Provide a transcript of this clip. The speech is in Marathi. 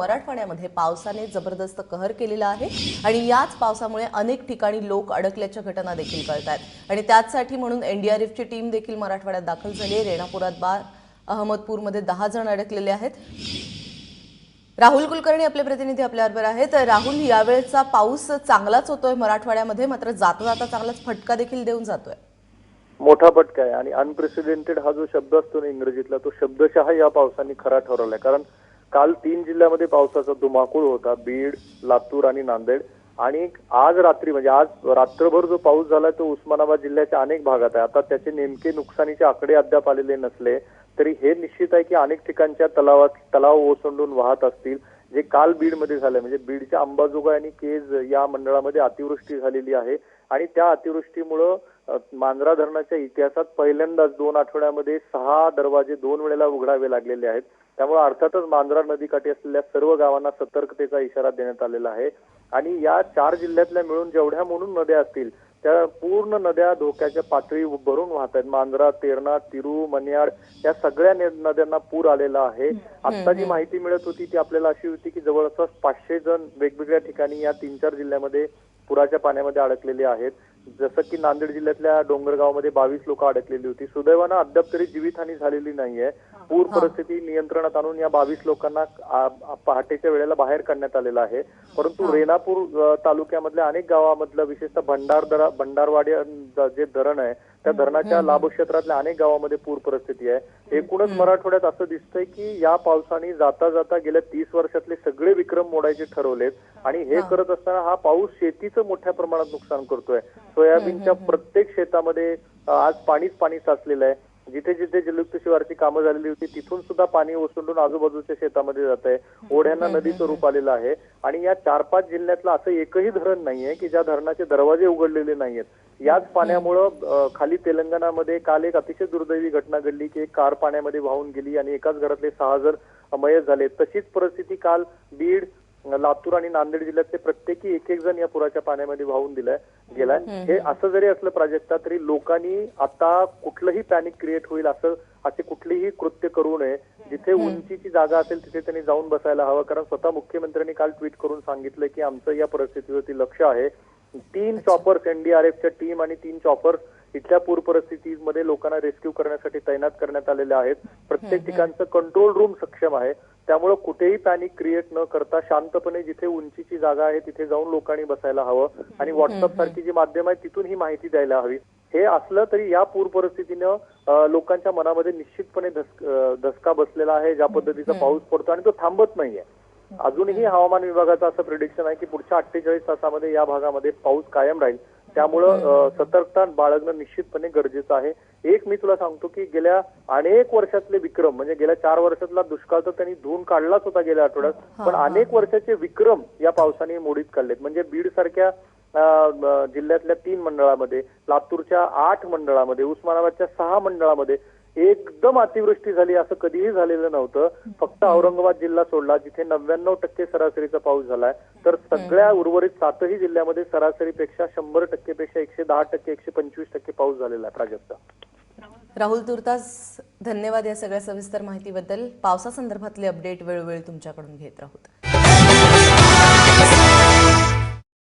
मराठवाड्यामध्ये पावसाने जबरदस्त कहर केलेला आहे आणि याच पावसामुळे अनेक ठिकाणी लोक अडकल्याच्या घटना देखील कळत आहेत आणि त्याचसाठी म्हणून एनडीआरएफची टीम देखील मराठवाड्यात दाखल झाली आहे. रेणापुरात बार अहमदपूरमध्ये दहा जण अडकलेले आहेत. राहुल कुलकर्णी आपले प्रतिनिधी आपल्याबरोबर आहेत. राहुल यावेळचा पाऊस चांगलाच होतोय मराठवाड्यामध्ये मात्र जाता जाता चांगलाच फटका देखील देऊन जातोय. मोठा फटका आहे आणि अनप्रेसिडेंटेड हा जो शब्द असतो ना इंग्रजीतला तो शब्दशः या पावसाने खरा ठरवलाय. कारण काल तीन जिल्ह्यामध्ये पावसाचा धुमाकूळ होता. बीड लातूर आणि नांदेड. आणि आज रात्री म्हणजे आज रात्रभर जो पाऊस झाला तो उस्मानाबाद जिल्ह्याच्या अनेक भागात आहे. आता त्याचे नेमके नुकसानीचे आकडे अद्याप आलेले नसले तरी हे निश्चित आहे की अनेक ठिकाणच्या तलावात तलाव ओसंडून वाहत असतील. जे काल बीडमध्ये झालंय म्हणजे बीडच्या अंबाजोगाई आणि केज या मंडळामध्ये अतिवृष्टी झालेली आहे. आणि त्या अतिवृष्टीमुळं मांजरा धरणाच्या इतिहासात पहिल्यांदाच दोन आठवड्यामध्ये सहा दरवाजे दोन वेळेला उघडावे लागलेले आहेत. त्यामुळे अर्थातच मांजरा नदीकाठी असलेल्या सर्व गावांना सतर्कतेचा इशारा देण्यात आलेला आहे. आणि या चार जिल्ह्यातल्या मिळून जेवढ्या म्हणून नद्या असतील त्या पूर्ण नद्या धोक्याच्या पातळी भरून वाहत आहेत. मांजरा तेरणा तिरू मन्याड या सगळ्या ने- नद्यांना पूर आलेला आहे. आता जी माहिती मिळत होती ती आपल्याला अशी होती की जवळपास पाचशे जण वेगवेगळ्या ठिकाणी या तीन चार जिल्ह्यामध्ये पुराच्या पाण्यामध्ये अडकलेले आहेत. जसं की नांदेड जिल्ह्यातल्या डोंगरगावमध्ये बावीस लोक अडकलेली होती. सुदैवानं अद्याप तरी जीवितहानी झालेली नाहीये. पूर परिस्थिती नियंत्रणात आणून या बावीस लोकांना पहाटेच्या वेळेला बाहेर काढण्यात आलेलं आहे. परंतु रेणापूर तालुक्यामधल्या अनेक गावामधलं विशेषतः भंडारदरा भंडारवाडी जे धरण आहे त्या धरणाच्या लाभ क्षेत्रातल्या अनेक गावामध्ये पूर परिस्थिती आहे. एकूणच मराठवाड्यात असं दिसतंय की या पावसाने जाता जाता गेल्या तीस वर्षातले सगळे विक्रम मोडायचे ठरवलेत. आणि हे करत असताना हा पाऊस शेतीचं मोठ्या प्रमाणात नुकसान करतोय. सोयाबीनच्या प्रत्येक शेतामध्ये आज पाणीच पाणी साचलेलं आहे. जिथे जिथे जलयुक्त शिवारची कामं झालेली होती तिथून सुद्धा पाणी ओसंडून आजूबाजूच्या शेतामध्ये जात आहे. ओढ्यांना नदीचं रूप आलेलं आहे. आणि या चार पाच जिल्ह्यातलं असं एकही धरण नाहीये की ज्या धरणाचे दरवाजे उघडलेले नाहीयेत. याच पाण्यामुळं खाली तेलंगणामध्ये काल एक अतिशय दुर्दैवी घटना घडली की एक कार पाण्यामध्ये वाहून गेली आणि एकाच घरातले सहा जण मयत झाले. तशीच परिस्थिती काल बीड लातूर आणि नांदेड जिल्ह्यातले प्रत्येकी एक एक जण या पुराच्या पाण्यामध्ये वाहून दिलाय गेलाय. हे असं जरी असलं प्राजक्ता तरी लोकांनी आता कुठलंही पॅनिक क्रिएट होईल असं असे कुठलीही कृत्य करू नये. जिथे उंचीची जागा असेल तिथे त्यांनी जाऊन बसायला हवं. कारण स्वतः मुख्यमंत्र्यांनी काल ट्विट करून सांगितलं की आमचं या परिस्थितीवरती लक्ष आहे. तीन चॉपर्स एनडीआरएफच्या टीम आणि तीन चॉपर्स इथल्या पूर परिस्थितीमध्ये लोकांना रेस्क्यू करण्यासाठी तैनात करण्यात आलेले आहेत. प्रत्येक ठिकाणचं कंट्रोल रूम सक्षम आहे. त्यामुळं कुठेही पॅनिक क्रिएट न करता शांतपणे जिथे उंचीची जागा आहे तिथे जाऊन लोकांनी बसायला हवं. आणि व्हॉट्सअप सारखी जी माध्यम आहे तिथून ही माहिती द्यायला हवी. हे असलं तरी या पूर परिस्थितीनं लोकांच्या मनामध्ये निश्चितपणे धसका बसलेला आहे ज्या पद्धतीचा पाऊस पडतो आणि तो थांबत नाहीये. अजूनही हवामान विभागाचं असं प्रिडिक्शन आहे की पुढच्या अठ्ठेचाळीस तासामध्ये या भागामध्ये पाऊस कायम राहील. त्यामुळं सतर्कता बाळगणं निश्चितपणे गरजेचं आहे. एक मी तुला सांगतो की गेल्या अनेक वर्षातले विक्रम म्हणजे गेल्या चार वर्षातला दुष्काळ तर त्यांनी धुवून काढलाच होता गेल्या आठवड्यात पण अनेक वर्षाचे विक्रम या पावसाने मोडीत काढलेत. म्हणजे बीड सारख्या जिल्ह्यातल्या तीन मंडळामध्ये लातूरच्या आठ मंडळामध्ये उस्मानाबादच्या सहा मंडळामध्ये एकदम अतिवृष्टी झाली असं कधीही झालेलं नव्हतं. फक्त औरंगाबाद जिल्हा सोडला जिथे नव्याण्णव टक्के सरासरीचा पाऊस झालाय. तर सगळ्या उर्वरित सातही जिल्ह्यामध्ये सरासरीपेक्षा शंभर टक्केपेक्षा एकशे दहा टक्के एकशे पंचवीस टक्के पाऊस झालेला आहे प्राजक्ता. राहुल तुर्तास धन्यवाद या सगळ्या सविस्तर माहितीबद्दल. पावसासंदर्भातले अपडेट वेळोवेळी तुमच्याकडून घेत राहूत